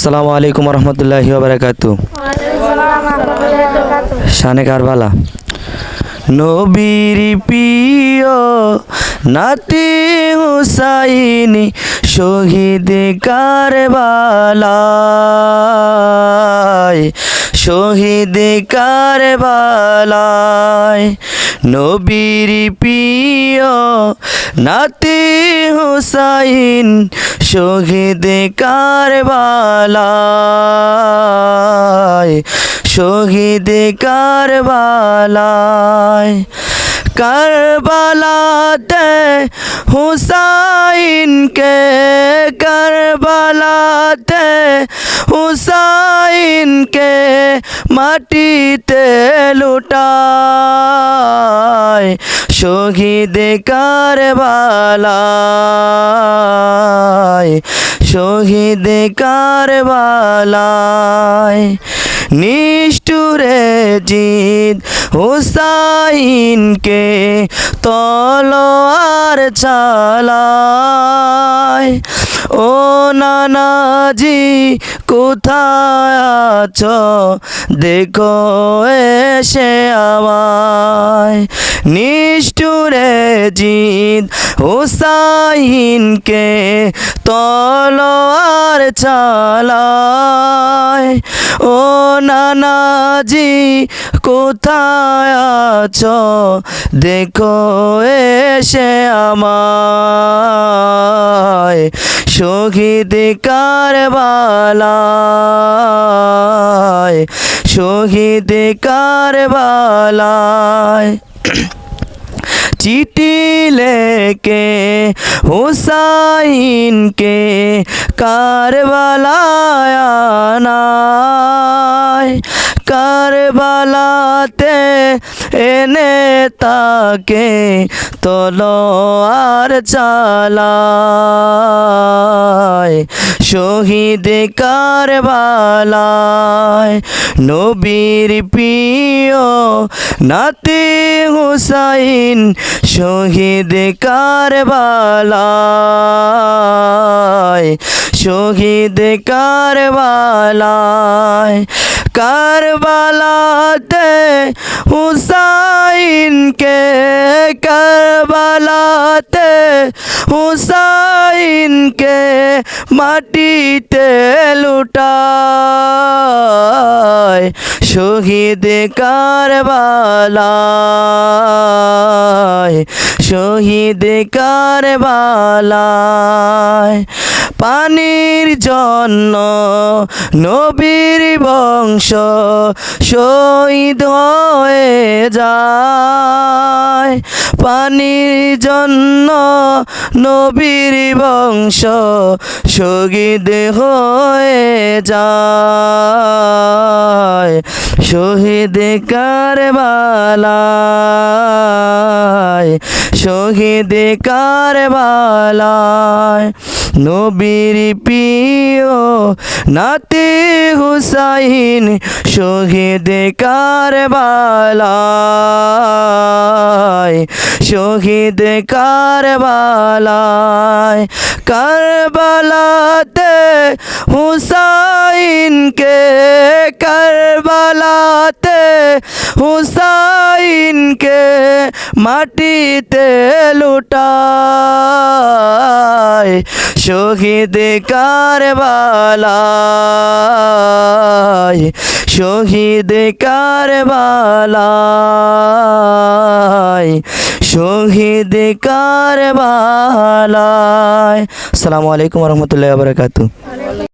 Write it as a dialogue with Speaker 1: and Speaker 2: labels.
Speaker 1: আসসালামু আলাইকুম রহমতুল্লাহ বারাকাতু শানে কারবালা। নবীর প্রিয় নাতি হুসাইনি শহীদ কারবালায় শহীদ কারবালায়। নবীর প্রিয় নাতি হুসাইন শহীদ কারবালায় শহীদ কারবালায় কারবালাতে হুসাইনকে কারবালাতে হুসাইনকে মাটিতে লুটায় শহীদ কারবালায় শহীদ কারবালায় নিষ্ঠুরে জিদ হুসাইনকে তলোয়ার চালায়। ও নানাজি কোথায় আছো? দেখো এসে আমায়। নিষ্ঠুরে জিদ হুসাইনকে তলোয়ার চালায়। ও নানাজি কোথায় আছো? দেখো এসে আমায়। শহীদ কারবালায় শহীদ কারবালায়। চিঠি লেকে হুসাইনকে কারবালায় আনায়। কারবালাতে এনে তাকে তলোয়ার চালায় শহীদ কারবালায়। নবীর প্রিয় নাতি হুসাইন, শহীদ কারবালায়। শহীদ কারবালায়, কারবালাতে হুসাইনকে কারবালাতে হুসাইনকে মাটিতে লুটায় শহীদ কারবালায় শহীদ কারবালায়। পানির জন্য নবীর বংশ শহীদ হয়ে যায়। পানির জন্য নবীর বংশ শহীদ হয়ে যায়। শহীদ কারবালায় শহীদ কারবালায় নবীর প্রিয় নাতি হুসাইন শহীদ কারবালায় শহীদ কারবালায় কারবালাতে হুসাইনকে কারবালাতে হুসাইনকে মাটিতে লুটায়? শহীদ কারবালায় শহীদ কারবালায় শহীদ কারবালায়। আসসালামু আলাইকুম রহমতুল্লাহ বারকাতু